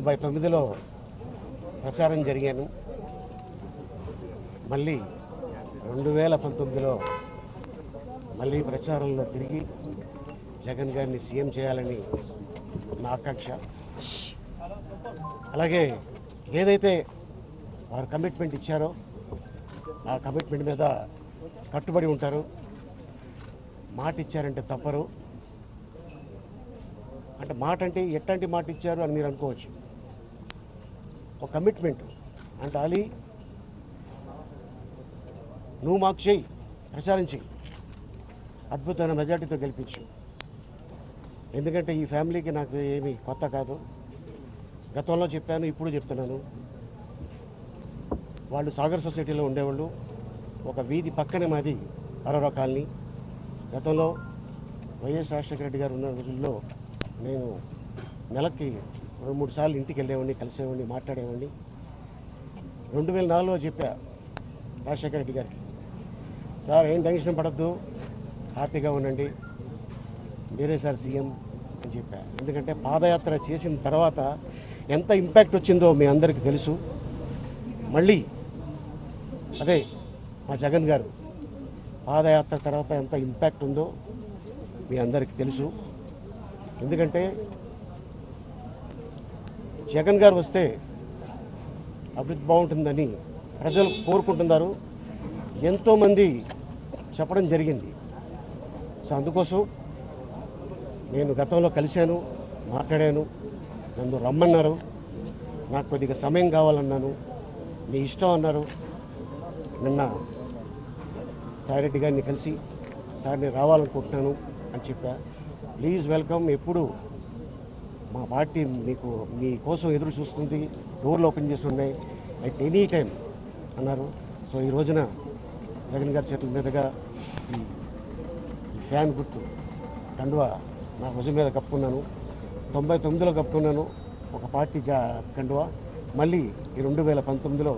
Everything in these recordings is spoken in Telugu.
తొంభై తొమ్మిదిలో ప్రచారం జరిగాను. మళ్ళీ రెండు వేల పంతొమ్మిదిలో మళ్ళీ ప్రచారంలో తిరిగి జగన్ గారిని సీఎం చేయాలని నా ఆకాంక్ష. అలాగే ఏదైతే వారు కమిట్మెంట్ ఇచ్చారో ఆ కమిట్మెంట్ మీద కట్టుబడి ఉంటారు. మాట ఇచ్చారంటే తప్పరు. అంటే మాట అంటే ఎట్లాంటి మాట ఇచ్చారు అని మీరు అనుకోవచ్చు. ఒక కమిట్మెంట్. అంటే అలీ నువ్వు మాకు చెయ్యి ప్రచారం చేయి అద్భుతమైన మెజార్టీతో గెలిపించు. ఎందుకంటే ఈ ఫ్యామిలీకి నాకు ఏమీ కొత్త కాదు. గతంలో చెప్పాను ఇప్పుడు చెప్తున్నాను. వాళ్ళు సాగర్ సొసైటీలో ఉండేవాళ్ళు. ఒక వీధి పక్కనే మాది అరోరా కాలనీ. గతంలో వైఎస్ రాజశేఖర రెడ్డి గారు ఉన్న రోజుల్లో నేను నెలకి రెండు మూడు సార్లు ఇంటికి వెళ్ళేవాడిని కలిసేవాడిని మాట్లాడేవాడిని. రెండు వేల నాలుగులో చెప్పా రాజశేఖర రెడ్డి గారికి. సార్ ఏం టెన్షన్ పడద్దు హ్యాపీగా ఉండండి మీరే సార్ సీఎం అని చెప్పా. ఎందుకంటే పాదయాత్ర చేసిన తర్వాత ఎంత ఇంపాక్ట్ వచ్చిందో మీ అందరికీ తెలుసు. మళ్ళీ అదే మా జగన్ గారు పాదయాత్ర తర్వాత ఎంత ఇంపాక్ట్ ఉందో మీ అందరికీ తెలుసు. ఎందుకంటే జగన్ గారు వస్తే అభివృద్ధి బాగుంటుందని ప్రజలు కోరుకుంటున్నారు. ఎంతోమంది చెప్పడం జరిగింది. సో అందుకోసం నేను గతంలో కలిశాను మాట్లాడాను నన్ను రమ్మన్నారు నాకు కొద్దిగా సమయం కావాలన్నాను మీ ఇష్టం అన్నారు. నిన్న సాయిరెడ్డి గారిని కలిసి సార్ నేను రావాలనుకుంటున్నాను అని చెప్పా. ప్లీజ్ వెల్కమ్ ఎప్పుడు మా పార్టీ మీకు మీ కోసం ఎదురు చూస్తుంది. డోర్లు ఓపెన్ చేసి ఉన్నాయి. అట్ ఎనీ టైం అన్నారు. సో ఈ రోజున జగన్ గారి చేతుల మీదుగా ఈ ఈ ఫ్యాన్ గుర్తు కండువా నా భుజం మీద కప్పుకున్నాను. తొంభై తొమ్మిదిలో కప్పుకున్నాను. ఒక పార్టీ జా కండువా. మళ్ళీ ఈ రెండు వేల పంతొమ్మిదిలో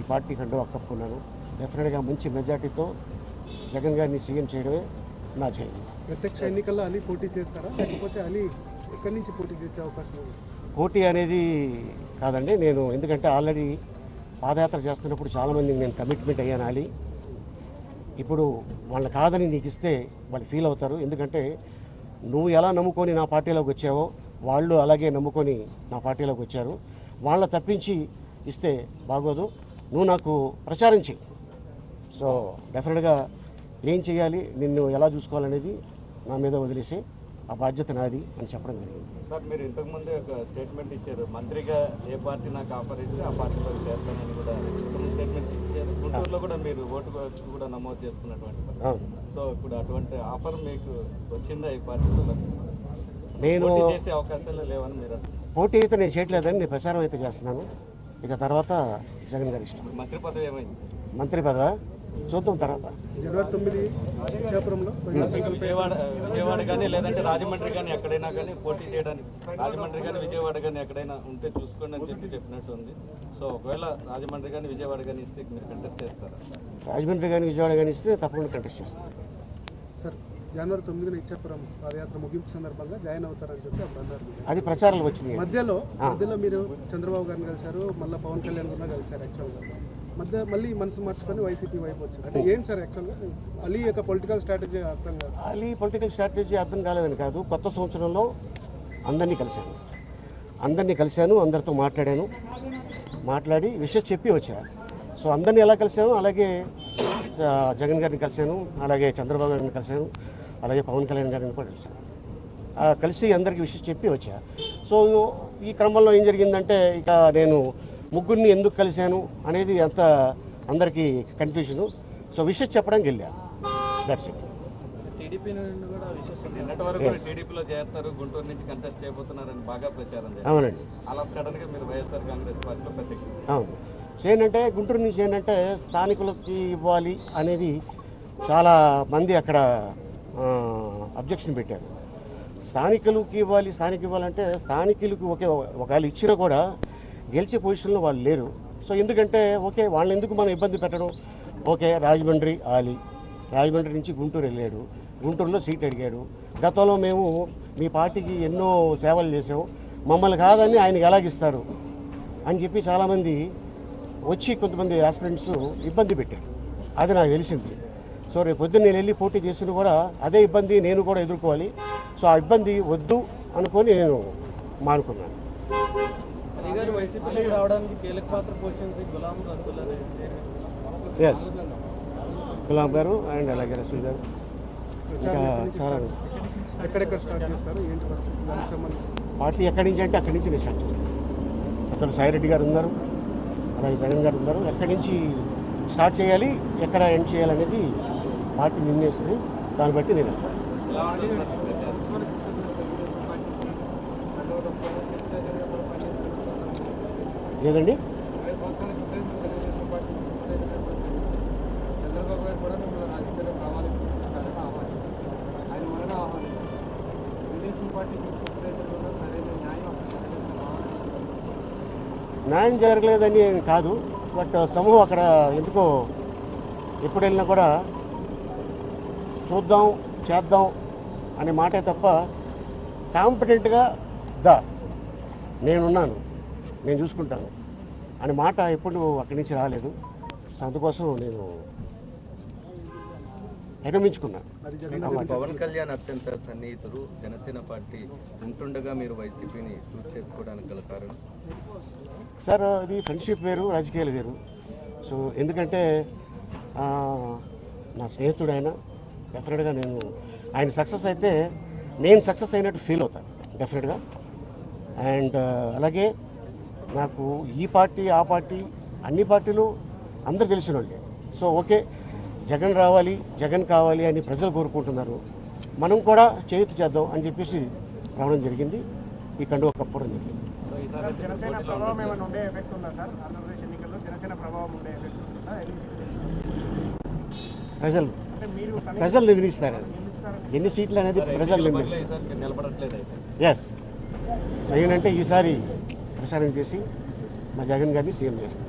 ఈ పార్టీ కండువా కప్పుకున్నాను. డెఫినెట్గా మంచి మెజార్టీతో జగన్ గారిని సీఎం చేయడమే నా జయం ప్రత్యక్ష ఎన్నికల్లో అలీ పోటీ చేస్తారా? లేకపోతే అలీ ఎక్కడి నుంచి పోటీ చేసే అవకాశం ఉంది? పోటీ అనేది కాదండి నేను ఎందుకంటే ఆల్రెడీ పాదయాత్ర చేస్తున్నప్పుడు చాలామందికి నేను కమిట్మెంట్ అయ్యానాలి ఇప్పుడు వాళ్ళ కాదని నీకు ఇస్తే వాళ్ళు ఫీల్ అవుతారు ఎందుకంటే నువ్వు ఎలా నమ్ముకొని నా పార్టీలోకి వచ్చావో వాళ్ళు అలాగే నమ్ముకొని నా పార్టీలోకి వచ్చారు. వాళ్ళ తప్పించి ఇస్తే బాగోదు నువ్వు నాకు ప్రచారం చెయ్యి. సో డెఫినెట్గా ఏం చేయాలి నిన్ను ఎలా చూసుకోవాలనేది నా మీద వదిలేసి ఆ బాధ్యత నాది అని చెప్పడం జరిగింది. సార్ మీరు ఇంతకుముందే ఒక స్టేట్మెంట్ ఇచ్చారు. మంత్రిగా ఏ పార్టీ నాకు ఆఫర్ ఇస్తే ఆ పార్టీలో చేస్తానని కూడా స్టేట్మెంట్ ఇచ్చారు. గుంటూరులో కూడా మీరు ఓటు కూడా నమోదు చేసుకున్నటువంటి సో ఇప్పుడు అటువంటి ఆఫర్ మీకు వచ్చిందా ఈ పార్టీలో నేను చేసే అవకాశాలు లేవని మీరు. పోటీ అయితే నేను చేయట్లేదని నేను ప్రచారం అయితే చేస్తున్నాను. ఇక తర్వాత జగన్ గారి ఇష్టం. మంత్రి పదవి ఏమైంది? మంత్రి పదవా? చూద్దాం తర్వాత. జనవరి తొమ్మిది విజయవాడ విజయవాడ కానీ లేదంటే రాజమండ్రి కానీ ఎక్కడైనా కానీ పోటీ చేయడానికి రాజమండ్రి కానీ విజయవాడ కానీ ఎక్కడైనా ఉంటే చూసుకోండి అని చెప్పి చెప్పినట్టు ఉంది. సో ఒకవేళ రాజమండ్రి కానీ విజయవాడ కానీ ఇస్తే మీరు కంటెస్ట్ చేస్తారా? రాజమండ్రి కానీ విజయవాడ కానీ ఇస్తే తప్పకుండా కంటెస్ట్ చేస్తాను సార్ జనవరి తొమ్మిదిన ఇచ్చాపురం పాదయాత్ర ముగింపు సందర్భంగా జాయిన్ అవుతారని చెప్పి అప్పుడు అన్నారు. అది ప్రచారాలు వచ్చింది మధ్యలో మధ్యలో మీరు చంద్రబాబు గారిని కలిశారు మళ్ళీ పవన్ కళ్యాణ్ కూడా కలిశారు యాక్చువల్గా మధ్య మళ్ళీ మనసు మార్చుకొని వైసీపీ వైపు వచ్చారు. అంటే ఏంటి సార్ యాక్చువల్గా అలీ యొక్క పొలిటికల్ స్ట్రాటజీ అర్థం కాదు. అది పొలిటికల్ స్ట్రాటజీ అర్థం కాలేదని కాదు. కొత్త సంవత్సరంలో అందరినీ కలిశాను. అందరినీ కలిశాను అందరితో మాట్లాడాను. మాట్లాడి విషయం చెప్పి వచ్చా. సో అందరినీ ఎలా కలిశాను? అలాగే జగన్ గారిని కలిశాను అలాగే చంద్రబాబు గారిని కలిశాను అలాగే పవన్ కళ్యాణ్ గారిని కూడా కలిశాను. కలిసి అందరికీ విషయం చెప్పి వచ్చా. సో ఈ క్రమంలో ఏం జరిగిందంటే ఇక నేను ముగ్గురిని ఎందుకు కలిశాను అనేది అంత అందరికీ కన్ఫ్యూషను సో విషయం చెప్పడానికి వెళ్ళా. దట్స్ ఇట్ అవునండి. అవును. ఏంటంటే గుంటూరు నుంచి ఏంటంటే స్థానికులకి ఇవ్వాలి అనేది చాలా మంది అక్కడ అబ్జెక్షన్ పెట్టారు. స్థానికులకి ఇవ్వాలి స్థానిక ఇవ్వాలంటే స్థానికులకు ఒకే ఒకవేళ ఇచ్చినా కూడా గెలిచే పొజిషన్లో వాళ్ళు లేరు. సో ఎందుకంటే ఓకే వాళ్ళని ఎందుకు మనం ఇబ్బంది పెట్టడం? ఓకే రాజమండ్రి ఆలి. రాజమండ్రి నుంచి గుంటూరు వెళ్ళాడు. గుంటూరులో సీట్ అడిగాడు. గతంలో మేము మీ పార్టీకి ఎన్నో సేవలు చేసాం మమ్మల్ని కాదని ఆయనకి ఎలాగిస్తారు అని చెప్పి చాలామంది వచ్చి కొంతమంది ఆస్పిరెంట్స్ ఇబ్బంది పెట్టారు. అది నాకు తెలిసింది. సో రేపు పొద్దున్న నేను వెళ్ళి పోటీ చేసిన కూడా అదే ఇబ్బంది నేను కూడా ఎదుర్కోవాలి. సో ఆ ఇబ్బంది వద్దు అనుకొని నేను మానుకున్నాను. రావడానికి కీలక పాత్ర పోషించి గులాం రసూల్ అనే ఎస్ గులాం గారు అండ్ అలాగే రసూల్ గారు. ఇంకా చాలా ఎక్కడెక్కడ స్టార్ట్ చేస్తారు? ఏంటి పరిస్థితి? దానికి సంబంధించి. పార్టీ ఎక్కడి నుంచి అంటే అక్కడి నుంచి నేను స్టార్ట్ చేస్తాను అతను సాయిరెడ్డి గారు ఉన్నారు అలాగే జగన్ గారు ఉన్నారు. ఎక్కడి నుంచి స్టార్ట్ చేయాలి ఎక్కడ ఎండ్ చేయాలనేది పార్టీ నిర్ణయిస్తుంది. దాన్ని బట్టి నేను వెళ్తాను లేదండి చంద్రబాబు గారు కూడా మిమ్మల్ని రాజకీయాల్లో కావాలని ఆహ్వానం ఆయన వలన ఆహ్వానం తెలుగుదేశం పార్టీకి సూపర్వైజర్లో లేదండి న్యాయం జరగలేదని కాదు బట్ సమూహం అక్కడ ఎందుకో ఎప్పుడు వెళ్ళినా కూడా చూద్దాం చేద్దాం అనే మాటే తప్ప కాన్ఫిడెంట్గా దా నేనున్నాను. నేను చూసుకుంటాను. అనే మాట ఎప్పుడు అక్కడి నుంచి రాలేదు. సో అందుకోసం నేను విరమించుకున్నాను. పవన్ కళ్యాణ్ అత్యంత సన్నిహితులు జనసేన పార్టీ ఉంటుండగా మీరు వైసీపీని చూస్ చేసుకోవడానికి గల కారణం? సార్ అది ఫ్రెండ్షిప్ వేరు రాజకీయాలు వేరు. సో ఎందుకంటే ఆ, నా స్నేహితుడు ఆయన డెఫినెట్గా నేను ఆయన సక్సెస్ అయితే నేను సక్సెస్ అయినట్టు ఫీల్ అవుతాను డెఫినెట్గా. అండ్ అలాగే నాకు ఈ పార్టీ ఆ పార్టీ అన్ని పార్టీలు అందరు తెలిసిన వాళ్ళే. సో ఓకే జగన్ రావాలి జగన్ కావాలి అని ప్రజలు కోరుకుంటున్నారు. మనం కూడా చేయూత చేద్దాం అని చెప్పేసి రావడం జరిగింది. ఈ కండువ కప్పడం జరిగింది. సో ఈసారి అయితే జనసేన పోటీలో ప్రభావం ఉంటుంది. ఏమైనా ఉండే ఎఫెక్ట్ ఉందా సార్? ఆంధ్రప్రదేశ్ ఎన్నికల్లో జనసేన ప్రభావం ఉండే ఎఫెక్ట్ ఉందా ప్రజలు అంటే మీరు ప్రజలు నిర్ణయిస్తారు అది. ఎన్ని సీట్లు అనేది ప్రజలు నిర్ణయిస్తారు ఎస్ సో ఏంటంటే ఈసారి ప్రచారం చేసి మా జగన్ గారిని సీఎం చేస్తాం.